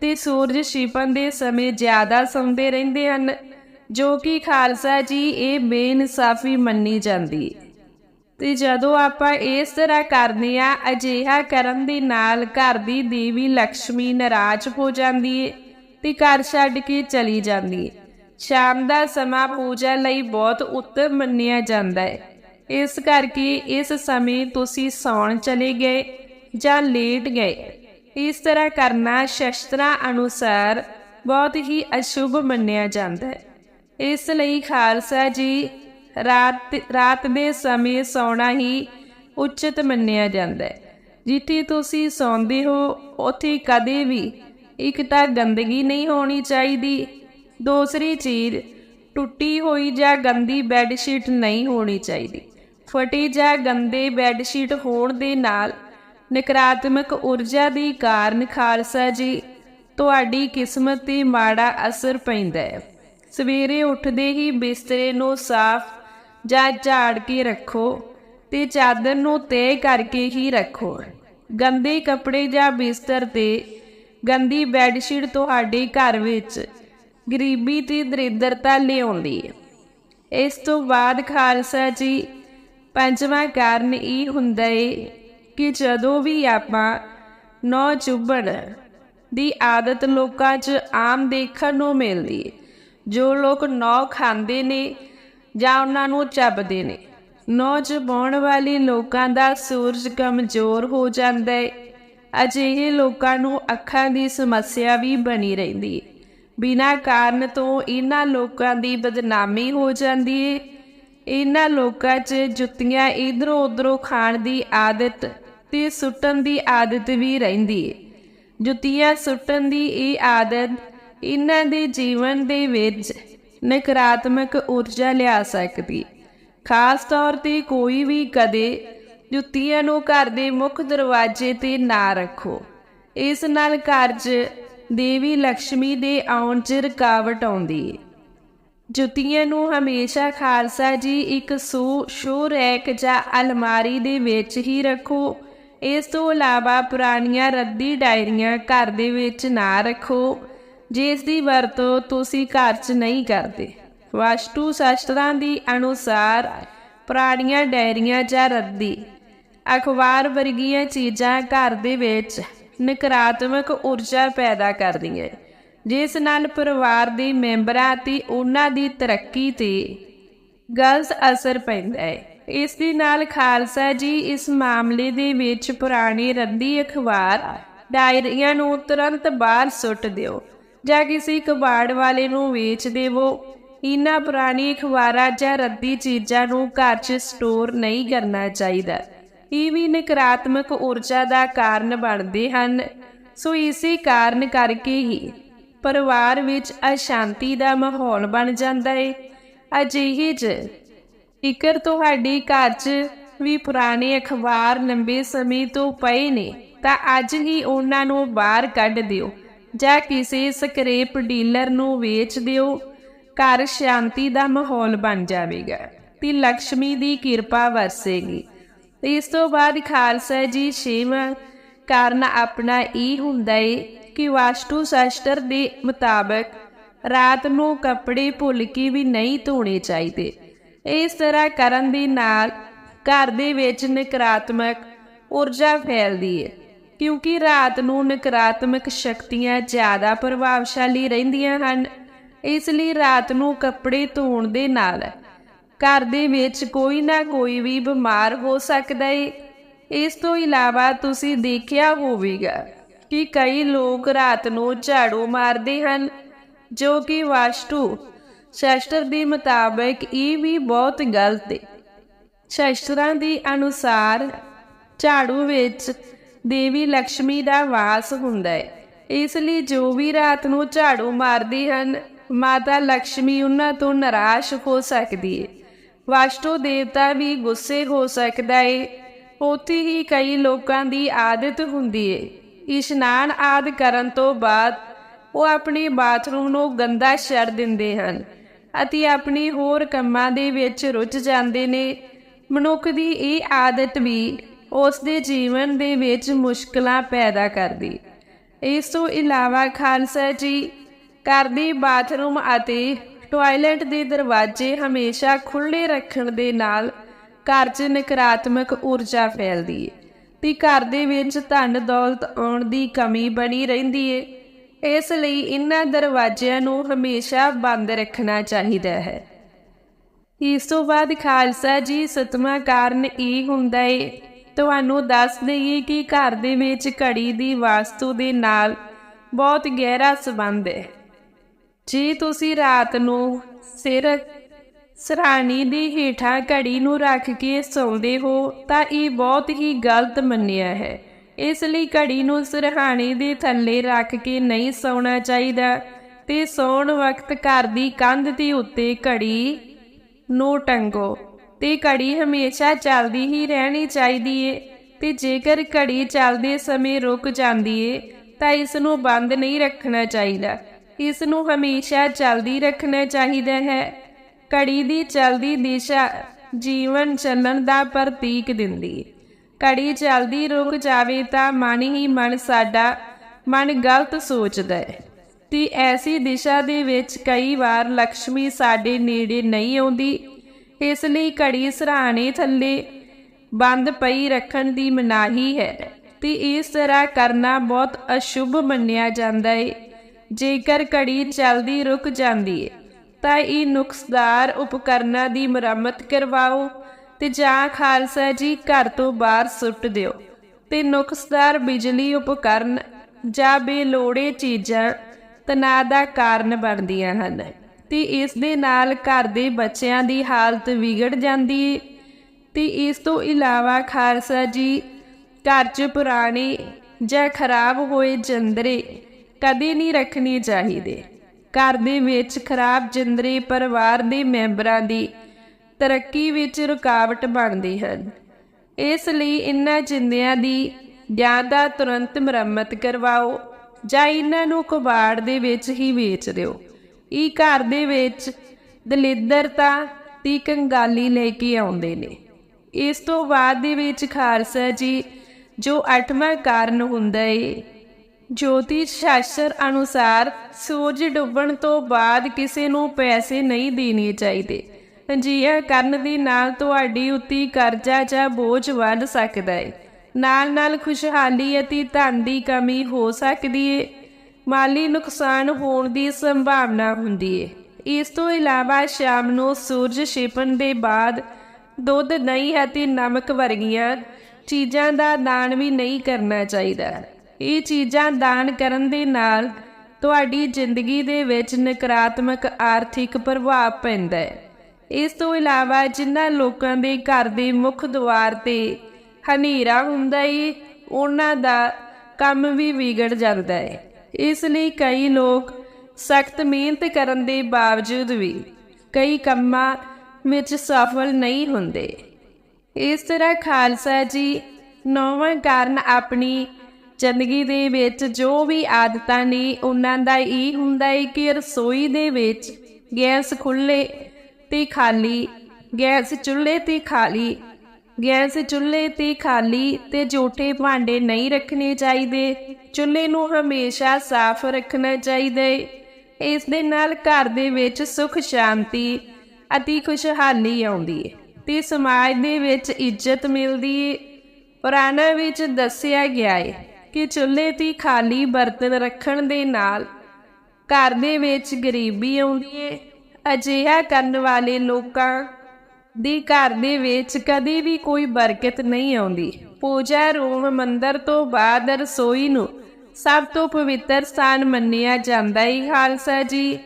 ਤੇ ਸੂਰਜ ਛਿਪਣ ਦੇ ਸਮੇਂ ਜ਼ਿਆਦਾ ਸੌਂਦੇ ਰਹਿੰਦੇ ਹਨ, ਜੋ ਕਿ ਖਾਲਸਾ ਜੀ ਇਹ ਬੇਇਨਸਾਫੀ ਮੰਨੀ ਜਾਂਦੀ। ਹੈ ਤੇ ਜਦੋਂ ਆਪਾਂ ਇਸ ਤਰ੍ਹਾਂ ਕਰਦੇ ਆ ਅਜਿਹਾ ਕਰਨ ਦੇ ਨਾਲ ਘਰ ਦੀ ਦੇਵੀ ਲక్ష్ਮੀ ਨਾਰਾਜ਼ ਹੋ ਜਾਂਦੀ ਏ ਤੇ ਘਰ ਛੱਡ ਕੇ ਚਲੀ ਜਾਂਦੀ ਏ। ਸ਼ਾਮ ਦਾ ਸਮਾਂ ਪੂਜਾ ਲਈ ਬਹੁਤ ਉੱਤਮ ਮੰਨਿਆ ਜਾਂਦਾ ਹੈ ਇਸ ਕਰਕੇ ਇਸ ਸਮੇਂ ਤੁਸੀਂ ਸੌਣ ਚਲੇ ਗਏ ਜਾਂ ਲੇਟ ਗਏ। ਇਸ ਤਰ੍ਹਾਂ ਕਰਨਾ ਸ਼ਸਤਰਾਂ ਅਨੁਸਾਰ ਬਹੁਤ ਹੀ ਅਸ਼ੁਭ ਮੰਨਿਆ ਜਾਂਦਾ ਹੈ। ਇਸ ਲਈ ਖਾਲਸਾ ਜੀ ਰਾਤ ਰਾਤ ਦੇ ਸਮੇਂ ਸੌਣਾ ਹੀ ਉਚਿਤ ਮੰਨਿਆ ਜਾਂਦਾ ਹੈ। ਜਿੱਥੇ ਤੁਸੀਂ ਸੌਂਦੇ ਹੋ, ਉੱਥੇ ਕਦੇ ਵੀ ਇੱਕ ਤਾਂ ਗੰਦਗੀ ਨਹੀਂ ਹੋਣੀ ਚਾਹੀਦੀ। ਦੂਸਰੀ ਚੀਜ਼, ਟੁੱਟੀ ਹੋਈ ਜਾਂ ਗੰਦੀ ਬੈੱਡ ਸ਼ੀਟ ਨਹੀਂ ਹੋਣੀ ਚਾਹੀਦੀ। ਫਟੀ ਜਾਂ ਗੰਦੇ ਬੈੱਡ ਸ਼ੀਟ ਹੋਣ ਦੇ ਨਾਲ ਨਕਾਰਾਤਮਕ ਊਰਜਾ ਦੀ ਕਾਰਨ ਖਾਲਸਾ ਜੀ, ਤੁਹਾਡੀ ਕਿਸਮਤ ਤੇ ਮਾੜਾ ਅਸਰ ਪੈਂਦਾ ਹੈ। ਸਵੇਰੇ ਉੱਠਦੇ ਹੀ ਬਿਸਤਰੇ ਨੂੰ ਸਾਫ਼ ਜਾਂ ਝਾੜ ਕੇ ਰੱਖੋ ਤੇ ਚਾਦਰ ਨੂੰ ਤੈਅ ਕਰਕੇ ਹੀ ਰੱਖੋ। ਗੰਦੇ ਕੱਪੜੇ ਜਾਂ ਬਿਸਤਰ ਤੇ ਗੰਦੀ ਬੈੱਡਸ਼ੀਟ ਤੁਹਾਡੇ ਘਰ ਵਿੱਚ ਗਰੀਬੀ ਤੇ ਦਰਿਦਰਤਾ ਲਿਆਉਂਦੀ ਹੈ। ਇਸ ਤੋਂ ਬਾਅਦ ਖਾਲਸਾ ਜੀ, ਪੰਜਵਾਂ ਕਾਰਨ ਇਹ ਹੁੰਦਾ ਏ ਕਿ ਜਦੋਂ ਵੀ ਆਪਾਂ ਨੌ ਚੁੱਭਣ ਦੀ ਆਦਤ ਲੋਕਾਂ 'ਚ ਆਮ ਦੇਖਣ ਨੂੰ ਮਿਲਦੀ ਹੈ ਜੋ ਲੋਕ ਨੌ ਖਾਂਦੇ ਨੇ ਜਾਂ ਉਹਨਾਂ ਨੂੰ ਚੱਬਦੇ ਨੇ ਨੌ ਚਬਾਉਣ ਵਾਲੇ ਲੋਕਾਂ ਦਾ ਸੂਰਜ ਕਮਜ਼ੋਰ ਹੋ ਜਾਂਦਾ ਹੈ ਅਜਿਹੇ ਲੋਕਾਂ ਨੂੰ ਅੱਖਾਂ ਦੀ ਸਮੱਸਿਆ ਵੀ ਬਣੀ ਰਹਿੰਦੀ ਹੈ ਬਿਨਾਂ ਕਾਰਨ ਤੋਂ ਇਹਨਾਂ ਲੋਕਾਂ ਦੀ ਬਦਨਾਮੀ ਹੋ ਜਾਂਦੀ ਹੈ ਇਹਨਾਂ ਲੋਕਾਂ 'ਚ ਜੁੱਤੀਆਂ ਇਧਰੋਂ ਉਧਰੋਂ ਖਾਣ ਦੀ ਆਦਤ ਤੇ ਸੁੱਟਣ ਦੀ ਆਦਤ ਵੀ ਰਹਿੰਦੀ ਹੈ ਜੁੱਤੀਆਂ ਸੁੱਟਣ ਦੀ ਇਹ ਆਦਤ ਇਹਨਾਂ ਦੇ ਜੀਵਨ ਦੇ ਵਿੱਚ ਨਕਾਰਾਤਮਕ ਊਰਜਾ ਲਿਆ ਸਕਦੀ ਖਾਸ ਤੌਰ ਤੇ ਕੋਈ ਵੀ ਕਦੇ ਜੁੱਤੀਆਂ ਨੂੰ ਘਰ ਦੇ ਮੁੱਖ ਦਰਵਾਜ਼ੇ ਤੇ ਨਾ ਰੱਖੋ। ਇਸ ਨਾਲ ਘਰ 'ਚ ਦੇਵੀ ਲక్ష్ਮੀ ਦੇ ਆਉਣ 'ਚ ਰੁਕਾਵਟ ਆਉਂਦੀ ਹੈ ਜੁੱਤੀਆਂ ਨੂੰ ਹਮੇਸ਼ਾ ਖਾਲਸਾ ਜੀ ਇੱਕ ਸੂ, ਸ਼ੋ ਰੈਕ ਜਾਂ ਅਲਮਾਰੀ ਦੇ ਵਿੱਚ ਹੀ ਰੱਖੋ। ਇਸ ਤੋਂ ਇਲਾਵਾ ਪੁਰਾਣੀਆਂ ਰੱਦੀ ਡਾਇਰੀਆਂ ਘਰ ਦੇ ਵਿੱਚ ਨਾ ਰੱਖੋ, ਜਿਸ ਦੀ ਵਰਤੋਂ ਤੁਸੀਂ ਘਰ 'ਚ ਨਹੀਂ ਕਰਦੇ। ਵਾਸਤੂ ਸ਼ਾਸਤਰਾਂ ਦੀ ਅਨੁਸਾਰ ਪੁਰਾਣੀਆਂ ਡਾਇਰੀਆਂ ਜਾਂ ਰੱਦੀ ਅਖਬਾਰ ਵਰਗੀਆਂ ਚੀਜ਼ਾਂ ਘਰ ਦੇ ਵਿੱਚ ਨਕਾਰਾਤਮਕ ਊਰਜਾ ਪੈਦਾ ਕਰਦੀਆਂ, ਜਿਸ ਨਾਲ ਪਰਿਵਾਰ ਦੇ ਮੈਂਬਰਾਂ ਤੇ ਉਹਨਾਂ ਦੀ ਤਰੱਕੀ ਤੇ ਗਲਤ ਅਸਰ ਪੈਂਦਾ ਹੈ। ਇਸ ਦੇ ਨਾਲ ਖਾਲਸਾ ਜੀ ਇਸ ਮਾਮਲੇ ਦੇ ਵਿੱਚ ਪੁਰਾਣੀ ਰੱਦੀ ਅਖਬਾਰ ਡਾਇਰੀਆਂ ਨੂੰ ਤੁਰੰਤ ਬਾਹਰ ਸੁੱਟ ਦਿਓ। ਜਾਂ ਕਿਸੇ ਕਬਾੜ ਵਾਲੇ ਨੂੰ ਵੇਚ ਦੇਵੋ। ਇਹਨਾਂ ਪੁਰਾਣੀ ਅਖਬਾਰਾਂ ਜਾਂ ਰੱਦੀ ਚੀਜ਼ਾਂ ਨੂੰ ਘਰ 'ਚ ਸਟੋਰ ਨਹੀਂ ਕਰਨਾ ਚਾਹੀਦਾ। ਇਹ ਵੀ ਨਕਾਰਾਤਮਕ ਊਰਜਾ ਦਾ ਕਾਰਨ ਬਣਦੇ ਹਨ। ਸੋ ਇਸੇ ਕਾਰਨ ਕਰਕੇ ਹੀ ਪਰਿਵਾਰ ਵਿੱਚ ਅਸ਼ਾਂਤੀ ਦਾ ਮਾਹੌਲ ਬਣ ਜਾਂਦਾ ਹੈ ਅਜਿਹੇ 'ਚ ਇਕਰ ਤੁਹਾਡੇ ਘਰ 'ਚ ਵੀ ਪੁਰਾਣੇ ਅਖਬਾਰ ਲੰਬੇ ਸਮੇਂ ਤੋਂ ਪਏ ਨੇ, ਤਾਂ ਅੱਜ ਹੀ ਉਹਨਾਂ ਨੂੰ ਬਾਹਰ ਕੱਢ ਦਿਓ। ਜਾਂ ਕਿਸੇ ਸਕ੍ਰੈਪ ਡੀਲਰ ਨੂੰ ਵੇਚ ਦਿਓ। ਘਰ ਸ਼ਾਂਤੀ ਦਾ ਮਾਹੌਲ ਬਣ ਜਾਵੇਗਾ ਤੇ ਲక్ష్ਮੀ ਦੀ ਕਿਰਪਾ ਵਰਸੇਗੀ। ਇਸ ਤੋਂ ਬਾਅਦ ਖਾਲਸਾ ਜੀ ਛੇਵਾਂ ਕਾਰਨ ਆਪਣਾ ਇਹ ਹੁੰਦਾ ਏ ਕਿ ਵਾਸਤੂ ਸ਼ਾਸਤਰ ਦੇ ਮੁਤਾਬਕ ਰਾਤ ਨੂੰ ਕੱਪੜੇ ਭੁੱਲ ਕੇ ਵੀ ਨਹੀਂ ਧੋਣੇ ਚਾਹੀਦੇ। ਇਸ ਤਰ੍ਹਾਂ ਕਰਨ ਦੇ ਨਾਲ ਘਰ ਦੇ ਵਿੱਚ ਨਕਾਰਾਤਮਕ ਊਰਜਾ ਫੈਲਦੀ ਹੈ ਕਿਉਂਕਿ ਰਾਤ ਨੂੰ ਨਕਾਰਾਤਮਕ ਸ਼ਕਤੀਆਂ ਜ਼ਿਆਦਾ ਪ੍ਰਭਾਵਸ਼ਾਲੀ ਰਹਿੰਦੀਆਂ ਹਨ, ਇਸ ਲਈ ਰਾਤ ਨੂੰ ਕੱਪੜੇ ਧੋਣ ਦੇ ਨਾਲ ਘਰ ਦੇ ਵਿੱਚ ਕੋਈ ਨਾ ਕੋਈ ਵੀ ਬਿਮਾਰ ਹੋ ਸਕਦਾ ਹੈ ਇਸ ਤੋਂ ਇਲਾਵਾ ਤੁਸੀਂ ਦੇਖਿਆ ਹੋਵੇਗਾ ਕਿ ਕਈ ਲੋਕ ਰਾਤ ਨੂੰ ਝਾੜੂ ਮਾਰਦੇ ਹਨ, ਜੋ ਕਿ ਵਾਸਤੂ ਸ਼ਾਸਤਰ ਦੇ ਮੁਤਾਬਕ ਇਹ ਵੀ ਬਹੁਤ ਗਲਤ ਹੈ ਸ਼ਾਸਤਰਾਂ ਦੇ ਅਨੁਸਾਰ ਝਾੜੂ ਵਿੱਚ ਦੇਵੀ ਲక్ష్ਮੀ ਦਾ ਵਾਸ ਹੁੰਦਾ ਹੈ ਇਸ ਲਈ ਜੋ ਵੀ ਰਾਤ ਨੂੰ ਝਾੜੂ ਮਾਰਦੀ ਹਨ, ਮਾਤਾ ਲక్ష్ਮੀ ਉਹਨਾਂ ਤੋਂ ਨਿਰਾਸ਼ ਹੋ ਸਕਦੀ ਹੈ ਵਾਸ਼ਟੋ ਦੇਵਤਾ ਵੀ ਗੁੱਸੇ ਹੋ ਸਕਦਾ ਹੈ ਉੱਥੇ ਹੀ ਕਈ ਲੋਕਾਂ ਦੀ ਆਦਤ ਹੁੰਦੀ ਹੈ ਇਸ਼ਨਾਨ ਆਦ ਕਰਨ ਤੋਂ ਬਾਅਦ ਉਹ ਆਪਣੇ ਬਾਥਰੂਮ ਨੂੰ ਗੰਦਾ ਛੱਡ ਦਿੰਦੇ ਹਨ। ਅਤੇ ਆਪਣੇ ਹੋਰ ਕੰਮਾਂ ਦੇ ਵਿੱਚ ਰੁੱਝ ਜਾਂਦੇ ਨੇ। ਮਨੁੱਖ ਦੀ ਇਹ ਆਦਤ ਵੀ ਉਸ ਦੇ ਜੀਵਨ ਦੇ ਵਿੱਚ ਮੁਸ਼ਕਲਾਂ ਪੈਦਾ ਕਰਦੀ। ਇਸ ਤੋਂ ਇਲਾਵਾ ਖਾਲਸਾ ਜੀ ਘਰ ਦੇ ਬਾਥਰੂਮ ਅਤੇ ਟਾਇਲਟ ਦੇ ਦਰਵਾਜ਼ੇ ਹਮੇਸ਼ਾ ਖੁੱਲ੍ਹੇ ਰੱਖਣ ਦੇ ਨਾਲ ਘਰ 'ਚ ਨਕਾਰਾਤਮਕ ਊਰਜਾ ਫੈਲਦੀ ਹੈ ਤੇ ਘਰ ਦੇ ਵਿੱਚ ਧਨ ਦੌਲਤ ਆਉਣ ਦੀ ਕਮੀ ਬਣੀ ਰਹਿੰਦੀ ਹੈ ਇਸ ਲਈ ਇਹਨਾਂ ਦਰਵਾਜ਼ਿਆਂ ਨੂੰ ਹਮੇਸ਼ਾ ਬੰਦ ਰੱਖਣਾ ਚਾਹੀਦਾ ਹੈ। ਇਸ ਤੋਂ ਬਾਅਦ ਖਾਲਸਾ ਜੀ, ਸਤਵਾਂ ਕਾਰਨ ਇਹ ਹੁੰਦਾ ਏ, ਤੁਹਾਨੂੰ ਦੱਸ ਦਈਏ ਕਿ ਘਰ ਦੇ ਵਿੱਚ ਘੜੀ ਦੀ ਵਾਸਤੂ ਦੇ ਨਾਲ ਬਹੁਤ ਗਹਿਰਾ ਸੰਬੰਧ ਹੈ। ਜੇ ਤੁਸੀਂ ਰਾਤ ਨੂੰ ਸਿਰ ਸਰਾਣੀ ਦੇ ਹੇਠਾਂ ਘੜੀ ਨੂੰ ਰੱਖ ਕੇ ਸੌਂਦੇ ਹੋ, ਤਾਂ ਇਹ ਬਹੁਤ ਹੀ ਗਲਤ ਮੰਨਿਆ ਹੈ। ਇਸ ਲਈ ਘੜੀ ਨੂੰ ਸਿਰਹਾਣੇ ਦੇ ਥੱਲੇ ਰੱਖ ਕੇ ਨਹੀਂ ਸੌਣਾ ਚਾਹੀਦਾ ਤੇ ਸੌਣ ਵਕਤ ਘਰ ਦੀ ਕੰਧ ਦੇ ਉੱਤੇ ਘੜੀ ਨੂੰ ਟੰਗੋ। ਤੇ ਘੜੀ ਹਮੇਸ਼ਾ ਚੱਲਦੀ ਹੀ ਰਹਿਣੀ ਚਾਹੀਦੀ ਏ ਤੇ ਜੇਕਰ ਘੜੀ ਚੱਲਦੇ ਸਮੇਂ ਰੁਕ ਜਾਂਦੀ ਏ ਤਾਂ ਇਸ ਨੂੰ ਬੰਦ ਨਹੀਂ ਰੱਖਣਾ ਚਾਹੀਦਾ। ਇਸ ਨੂੰ ਹਮੇਸ਼ਾ ਚੱਲਦੀ ਰੱਖਣਾ ਚਾਹੀਦਾ ਹੈ। ਘੜੀ ਦੀ ਚੱਲਦੀ ਦਿਸ਼ਾ ਜੀਵਨ ਚੱਲਣ ਦਾ ਪ੍ਰਤੀਕ ਦਿੰਦੀ ਏ। ਘੜੀ ਚੱਲਦੀ ਰੁਕ ਜਾਵੇ ਤਾਂ ਮਨ ਹੀ ਮਨ ਸਾਡਾ, ਮਨ ਗਲਤ ਸੋਚਦਾ ਹੈ। ਤੇ ਐਸੀ ਦਿਸ਼ਾ ਦੇ ਵਿੱਚ ਕਈ ਵਾਰ ਲక్ష్ਮੀ ਸਾਡੇ ਨੇੜੇ ਨਹੀਂ ਆਉਂਦੀ, ਇਸ ਲਈ ਘੜੀ ਸਰਾਣੇ ਥੱਲੇ ਬੰਦ ਪਈ ਰੱਖਣ ਦੀ ਮਨਾਹੀ ਹੈ। ਤੇ ਇਸ ਤਰ੍ਹਾਂ ਕਰਨਾ ਬਹੁਤ ਅਸ਼ੁਭ ਮੰਨਿਆ ਜਾਂਦਾ ਹੈ। ਜੇਕਰ ਘੜੀ ਚਲਦੀ ਰੁਕ ਜਾਂਦੀ ਹੈ, ਤਾਂ ਇਹ ਨੁਕਸਦਾਰ ਉਪਕਰਨਾਂ ਦੀ ਮੁਰੰਮਤ ਕਰਵਾਓ ਤੇ ਜਾਂ ਖਾਲਸਾ ਜੀ ਘਰ ਤੋਂ ਬਾਹਰ ਸੁੱਟ ਦਿਓ। ਤੇ ਨੁਕਸਦਾਰ ਬਿਜਲੀ ਉਪਕਰਨ ਜਾਂ ਬੇਲੋੜੇ ਚੀਜ਼ਾਂ ਤਣਾਅ ਦਾ ਕਾਰਨ ਬਣਦੀਆਂ ਹਨ ਤੇ ਇਸ ਦੇ ਨਾਲ ਘਰ ਦੇ ਬੱਚਿਆਂ ਦੀ ਹਾਲਤ ਵਿਗੜ ਜਾਂਦੀ ਹੈ ਤੇ ਇਸ ਤੋਂ ਇਲਾਵਾ ਖਾਲਸਾ ਜੀ ਘਰ 'ਚ ਪੁਰਾਣੇ ਜਾਂ ਖਰਾਬ ਹੋਏ ਜੰਦਰੇ ਕਦੇ ਨਹੀਂ ਰੱਖਣੇ ਚਾਹੀਦੇ। ਘਰ ਦੇ ਵਿੱਚ ਖਰਾਬ ਜੰਦਰੇ ਪਰਿਵਾਰ ਦੇ ਮੈਂਬਰਾਂ ਦੀ ਤਰੱਕੀ ਵਿੱਚ ਰੁਕਾਵਟ ਬਣਦੇ ਹਨ ਇਸ ਲਈ ਇਨ੍ਹਾਂ ਜਿੰਦਿਆਂ ਦੀ ਜਾਂ ਦਾ ਤੁਰੰਤ ਮੁਰੰਮਤ ਕਰਵਾਓ ਜਾਂ ਇਹਨਾਂ ਨੂੰ ਕਬਾੜ ਦੇ ਵਿੱਚ ਹੀ ਵੇਚ ਦਿਓ। ਇਹ ਘਰ ਦੇ ਵਿੱਚ ਦਲਿੱਦਰਤਾ ਦੀ ਕੰਗਾਲੀ ਲੈ ਕੇ ਆਉਂਦੇ ਨੇ। ਇਸ ਤੋਂ ਬਾਅਦ ਦੇ ਵਿੱਚ ਖਾਲਸਾ ਜੀ, ਜੋ ਅੱਠਵਾਂ ਕਾਰਨ ਹੁੰਦਾ ਏ ਜੋਤਿਸ਼ ਸ਼ਾਸਤਰ ਅਨੁਸਾਰ ਸੂਰਜ ਡੁੱਬਣ ਤੋਂ ਬਾਅਦ ਕਿਸੇ ਨੂੰ ਪੈਸੇ ਨਹੀਂ ਦੇਣੇ ਚਾਹੀਦੇ। ਅਜਿਹਾ ਕਰਨ ਦੇ ਨਾਲ ਤੁਹਾਡੀ ਉੱਤੀ ਕਰਜ਼ਾ ਜਾਂ ਬੋਝ ਵੱਧ ਸਕਦਾ ਹੈ ਨਾਲ ਨਾਲ ਖੁਸ਼ਹਾਲੀ ਅਤੇ ਧਨ ਦੀ ਕਮੀ ਹੋ ਸਕਦੀ ਹੈ ਮਾਲੀ ਨੁਕਸਾਨ ਹੋਣ ਦੀ ਸੰਭਾਵਨਾ ਹੁੰਦੀ ਹੈ ਇਸ ਤੋਂ ਇਲਾਵਾ ਸ਼ਾਮ ਨੂੰ ਸੂਰਜ ਛਿਪਣ ਦੇ ਬਾਅਦ ਦੁੱਧ ਦਹੀਂ ਅਤੇ ਨਮਕ ਵਰਗੀਆਂ ਚੀਜ਼ਾਂ ਦਾ ਦਾਨ ਵੀ ਨਹੀਂ ਕਰਨਾ ਚਾਹੀਦਾ। ਇਹ ਚੀਜ਼ਾਂ ਦਾਨ ਕਰਨ ਦੇ ਨਾਲ ਤੁਹਾਡੀ ਜ਼ਿੰਦਗੀ ਦੇ ਵਿੱਚ ਨਕਾਰਾਤਮਕ ਆਰਥਿਕ ਪ੍ਰਭਾਵ ਪੈਂਦਾ ਹੈ ਇਸ ਤੋਂ ਇਲਾਵਾ ਜਿਨ੍ਹਾਂ ਲੋਕਾਂ ਦੇ ਘਰ ਦੇ ਮੁੱਖ ਦੁਆਰ ਤੇ ਹਨੇਰਾ ਹੁੰਦਾ ਏ, ਉਹਨਾਂ ਦਾ ਕੰਮ ਵੀ ਵਿਗੜ ਜਾਂਦਾ ਹੈ ਇਸ ਲਈ ਕਈ ਲੋਕ ਸਖਤ ਮਿਹਨਤ ਕਰਨ ਦੇ ਬਾਵਜੂਦ ਵੀ ਕਈ ਕੰਮਾਂ ਵਿੱਚ ਸਫਲ ਨਹੀਂ ਹੁੰਦੇ। ਇਸ ਤਰ੍ਹਾਂ ਖਾਲਸਾ ਜੀ ਨੌਵਾਂ ਕਾਰਨ ਆਪਣੀ ਜ਼ਿੰਦਗੀ ਦੇ ਵਿੱਚ ਜੋ ਵੀ ਆਦਤਾਂ ਨੇ, ਉਹਨਾਂ ਦਾ ਇਹ ਹੁੰਦਾ ਹੈ ਕਿ ਰਸੋਈ ਦੇ ਵਿੱਚ ਗੈਸ ਖੁੱਲੇ ਤੇ ਖਾਲੀ, ਗੈਸ ਚੁੱਲ੍ਹੇ ਤੇ ਖਾਲੀ, ਗੈਸ ਚੁੱਲ੍ਹੇ ਤੇ ਖਾਲੀ ਤੇ ਜੂਠੇ ਭਾਂਡੇ ਨਹੀਂ ਰੱਖਣੇ ਚਾਹੀਦੇ, ਚੁੱਲ੍ਹੇ ਨੂੰ ਹਮੇਸ਼ਾ ਸਾਫ਼ ਰੱਖਣਾ ਚਾਹੀਦਾ ਹੈ ਇਸ ਦੇ ਨਾਲ ਘਰ ਦੇ ਵਿੱਚ ਸੁਖ, ਸ਼ਾਂਤੀ ਅਤੇ ਖੁਸ਼ਹਾਲੀ ਆਉਂਦੀ ਹੈ ਤੇ ਸਮਾਜ ਦੇ ਵਿੱਚ ਇੱਜ਼ਤ ਮਿਲਦੀ ਹੈ ਪੁਰਾਣਾ ਵਿੱਚ ਦੱਸਿਆ ਗਿਆ ਹੈ ਕਿ ਚੁੱਲ੍ਹੇ ਤੇ ਖਾਲੀ ਬਰਤਨ ਰੱਖਣ ਦੇ ਨਾਲ ਘਰ ਦੇ ਵਿੱਚ ਗਰੀਬੀ ਆਉਂਦੀ ਹੈ ਅਜਿਹਾ ਕਰਨ ਵਾਲੇ ਲੋਕਾਂ ਦੀ ਘਰ ਦੇ ਵਿੱਚ ਕਦੇ ਵੀ ਕੋਈ ਬਰਕਤ ਨਹੀਂ ਆਉਂਦੀ। ਪੂਜਾ ਰੂਮ ਮੰਦਰ ਤੋਂ ਬਾਅਦ ਰਸੋਈ ਨੂੰ ਸਭ ਤੋਂ ਪਵਿੱਤਰ ਸਥਾਨ ਮੰਨਿਆ ਜਾਂਦਾ ਹੈ ਖਾਲਸਾ ਜੀ।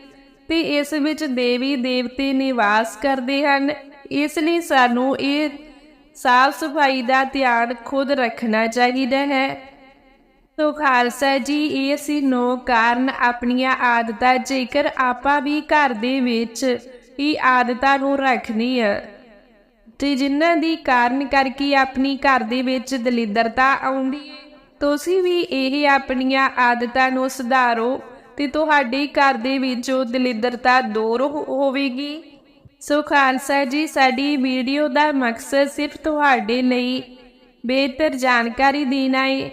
ਤੇ ਇਸ ਵਿੱਚ ਦੇਵੀ ਦੇਵਤੇ ਨਿਵਾਸ ਕਰਦੇ ਹਨ। ਇਸ ਲਈ ਸਾਨੂੰ ਇਹ ਸਾਫ਼ ਸਫ਼ਾਈ ਦਾ ਧਿਆਨ ਖੁਦ ਰੱਖਣਾ ਚਾਹੀਦਾ ਹੈ। ਤੋ ਖਾਲਸਾ ਜੀ, ਇਹ ਸੀ ਨੋ ਕਾਰਨ ਆਪਣੀਆਂ ਆਦਤਾਂ, ਜੇਕਰ ਆਪਾਂ ਵੀ ਘਰ ਦੇ ਵਿੱਚ ਇਹ ਆਦਤਾਂ ਨੂੰ ਰੱਖਣੀ ਹੈ ਤੇ ਜਿਨ੍ਹਾਂ ਦੀ ਕਾਰਨ ਕਰਕੇ ਆਪਣੀ ਘਰ ਦੇ ਵਿੱਚ ਦਲਿਦਰਤਾ ਆਉਂਦੀ ਹੈ ਤੁਸੀਂ ਵੀ ਇਹ ਆਪਣੀਆਂ ਆਦਤਾਂ ਨੂੰ ਸੁਧਾਰੋ ਤੇ ਤੁਹਾਡੇ ਘਰ ਦੇ ਵਿੱਚੋਂ ਦਲਿਦਰਤਾ ਦੂਰ ਹੋ- ਹੋਵੇਗੀ। ਸੋ ਖਾਲਸਾ ਜੀ, ਸਾਡੀ ਵੀਡੀਓ ਦਾ ਮਕਸਦ ਸਿਰਫ ਤੁਹਾਡੇ ਲਈ ਬਿਹਤਰ ਜਾਣਕਾਰੀ ਦੇਣਾ ਹੈ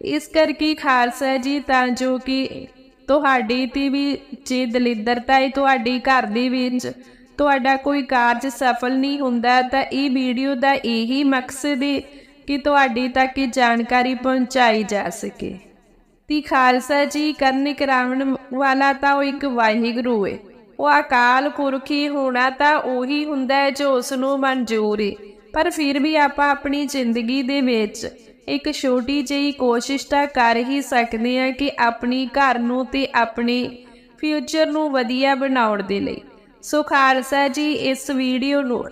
ਇਸ ਕਰਕੇ ਖਾਲਸਾ ਜੀ, ਤਾਂ ਜੋ ਕਿ ਤੁਹਾਡੀ ਤੇ ਵੀ ਜੇ ਦਲਿੱਦਰਤਾ ਹੈ ਤੁਹਾਡੀ ਘਰ ਦੇ ਵਿੱਚ ਤੁਹਾਡਾ ਕੋਈ ਕਾਰਜ ਸਫਲ ਨਹੀਂ ਹੁੰਦਾ, ਤਾਂ ਇਹ ਵੀਡੀਓ ਦਾ ਇਹੀ ਮਕਸਦ ਹੈ ਕਿ ਤੁਹਾਡੀ ਤੱਕ ਇਹ ਜਾਣਕਾਰੀ ਪਹੁੰਚਾਈ ਜਾ ਸਕੇ। ਤੀ ਖਾਲਸਾ ਜੀ, ਕਰਨ ਕਰਾਵਣ ਵਾਲਾ ਤਾਂ ਉਹ ਇੱਕ ਵਾਹਿਗੁਰੂ ਹੈ ਉਹ ਅਕਾਲ ਪੁਰਖੀ ਹੋਣਾ ਤਾਂ ਉਹੀ ਹੁੰਦਾ ਹੈ ਜੋ ਉਸ ਨੂੰ ਮਨਜ਼ੂਰ ਹੈ ਪਰ ਫਿਰ ਵੀ ਆਪਾਂ ਆਪਣੀ ਜ਼ਿੰਦਗੀ ਦੇ ਵਿੱਚ ਇੱਕ ਛੋਟੀ ਜਿਹੀ ਕੋਸ਼ਿਸ਼ ਤਾਂ ਕਰ ਹੀ ਸਕਦੇ ਹਾਂ ਕਿ ਆਪਣੀ ਘਰ ਨੂੰ ਤੇ ਆਪਣੇ ਫਿਊਚਰ ਨੂੰ ਵਧੀਆ ਬਣਾਉਣ ਦੇ ਲਈ। ਸੋ ਖਾਲਸਾ ਜੀ, ਇਸ ਵੀਡੀਓ ਨੂੰ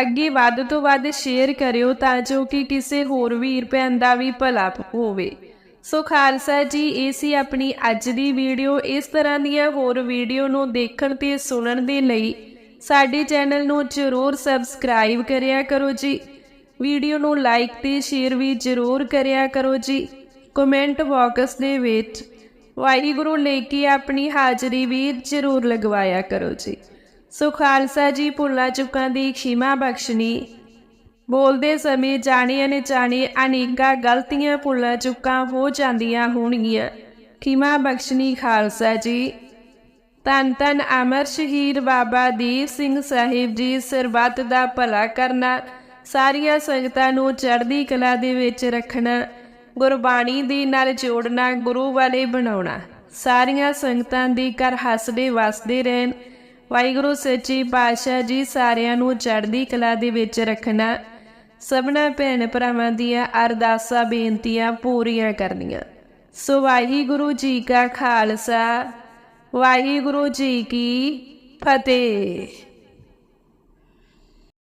ਅੱਗੇ ਵੱਧ ਤੋਂ ਵੱਧ ਸ਼ੇਅਰ ਕਰਿਓ ਤਾਂ ਜੋ ਕਿ ਕਿਸੇ ਹੋਰ ਵੀਰ ਭੈਣ ਦਾ ਵੀ ਭਲਾ ਹੋਵੇ। ਸੋ ਖਾਲਸਾ ਜੀ, ਇਹ ਸੀ ਆਪਣੀ ਅੱਜ ਦੀ ਵੀਡੀਓ। ਇਸ ਤਰ੍ਹਾਂ ਦੀਆਂ ਹੋਰ ਵੀਡੀਓ ਨੂੰ ਦੇਖਣ ਤੇ ਸੁਣਨ ਦੇ ਲਈ ਸਾਡੇ ਚੈਨਲ ਨੂੰ ਜ਼ਰੂਰ ਸਬਸਕ੍ਰਾਈਬ ਕਰਿਆ ਕਰੋ ਜੀ। ਵੀਡੀਓ ਨੂੰ ਲਾਈਕ ਤੇ ਸ਼ੇਅਰ ਵੀ ਜ਼ਰੂਰ ਕਰਿਆ ਕਰੋ ਜੀ। ਕਮੈਂਟ ਬਾਕਸ ਦੇ ਵਿੱਚ ਵਾਹਿਗੁਰੂ ਲੈ ਕੇ ਆਪਣੀ ਹਾਜ਼ਰੀ ਵੀ ਜ਼ਰੂਰ ਲਗਵਾਇਆ ਕਰੋ ਜੀ। ਸੋ ਖਾਲਸਾ ਜੀ, ਭੁੱਲਾਂ ਚੁੱਕਾਂ ਦੀ ਖਿਮਾ ਬਖਸ਼ਣੀ। ਬੋਲਦੇ ਸਮੇਂ ਜਾਣੇ ਅਣਜਾਣੇ ਅਨੇਕਾਂ ਗਲਤੀਆਂ ਭੁੱਲਾਂ ਚੁੱਕਾਂ ਹੋ ਜਾਂਦੀਆਂ ਹੋਣਗੀਆਂ। ਖਿਮਾ ਬਖਸ਼ਣੀ ਖਾਲਸਾ ਜੀ। ਤਨ ਤਨ ਅਮਰ ਸ਼ਹੀਦ ਬਾਬਾ ਦੀਪ ਸਿੰਘ ਸਾਹਿਬ ਜੀ, ਸਰਬੱਤ ਦਾ ਭਲਾ ਕਰਨਾ। ਸਾਰੀਆਂ ਸੰਗਤਾਂ ਨੂੰ ਚੜ੍ਹਦੀ ਕਲਾ ਦੇ ਵਿੱਚ ਰੱਖਣਾ, ਗੁਰਬਾਣੀ ਦੇ ਨਾਲ ਜੋੜਨਾ, ਗੁਰੂ ਵਾਲੇ ਬਣਾਉਣਾ। ਸਾਰੀਆਂ ਸੰਗਤਾਂ ਦੀ ਘਰ ਹੱਸਦੇ ਵਸਦੇ ਰਹਿਣ। ਵਾਹਿਗੁਰੂ, ਸੱਚੀ ਪਾਤਸ਼ਾਹ ਜੀ ਸਾਰਿਆਂ ਨੂੰ ਚੜ੍ਹਦੀ ਕਲਾ ਦੇ ਵਿੱਚ ਰੱਖਣਾ। ਸਭਨਾ ਭੈਣ ਭਰਾਵਾਂ ਦੀਆਂ ਅਰਦਾਸਾਂ, ਬੇਨਤੀਆਂ ਪੂਰੀਆਂ ਕਰਨੀਆਂ। ਸੋ ਵਾਹਿਗੁਰੂ ਜੀ ਕਾ ਖਾਲਸਾ, ਵਾਹਿਗੁਰੂ ਜੀ ਕੀ ਫਤਿਹ।